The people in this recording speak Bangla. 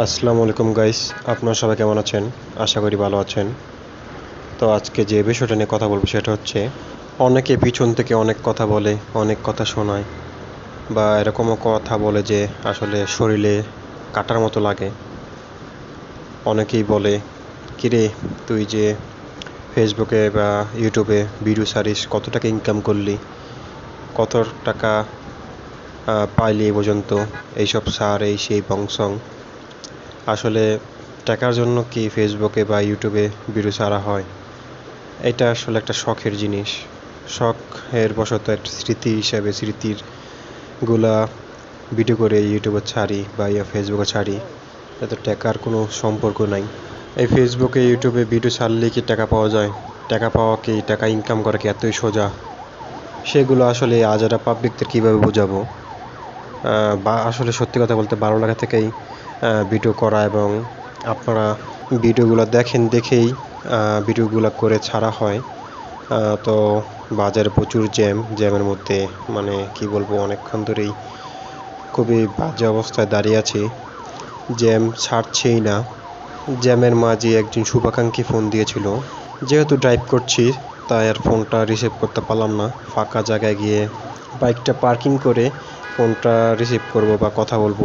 আসসালামু আলাইকুম গাইস, আপনারা সবাই কেমন আছেন? আশা করি ভালো আছেন। তো আজকে যে বিষয়টা নিয়ে কথা বলব সেটা হচ্ছে, অনেকে পিছন থেকে অনেক কথা বলে, অনেক কথা শোনায়, বা এরকমও কথা বলে যে আসলে শরীরে কাটার মতো লাগে। অনেকেই বলে, কিরে, তুই যে ফেসবুকে বা ইউটিউবে ভিডিও সারিস, কত টাকা ইনকাম করলি? কত টাকা পাইলি এ পর্যন্ত? এইসব সার, এই সেই বংশং আসলে টাকার জন্য কি ফেসবুকে বা ইউটিউবে ভিডিও ছাড়া হয়? এটা আসলে একটা শখের জিনিস। শখের বশত একটা স্মৃতি হিসাবে স্মৃতিরগুলা ভিডিও করে ইউটিউবে ছাড়ি বা ইয়া ফেসবুকে ছাড়ি। এতে টাকার কোনো সম্পর্ক নাই। এই ফেসবুকে ইউটিউবে ভিডিও ছাড়লে কি টাকা পাওয়া যায়? টাকা পাওয়া কি, টাকা ইনকাম করা কি এতই সোজা? সেগুলো আসলে আজারা পাবলিকদের কীভাবে বোঝাবো? বা আসলে সত্যি কথা বলতে ভালো লাগা থেকেই ভিডিও করা এবং আপনারা ভিডিওগুলো দেখেন দেখেই ভিডিওগুলো করে ছাড়া হয়। তো বাজারে প্রচুর জ্যাম, জ্যামের মধ্যে মানে কি বলব, অনেকক্ষণ ধরেই খুবই বাজে অবস্থায় দাঁড়িয়ে আছি। জ্যাম ছাড়ছেই না। জ্যামের মাঝে একজন শুভাকাঙ্ক্ষী ফোন দিয়েছিল। যেহেতু ড্রাইভ করছি, তাই আর ফোনটা রিসিভ করতে পারলাম না। ফাঁকা জায়গায় গিয়ে বাইকটা পার্কিং করে ফোনটা রিসিভ করব বা কথা বলব।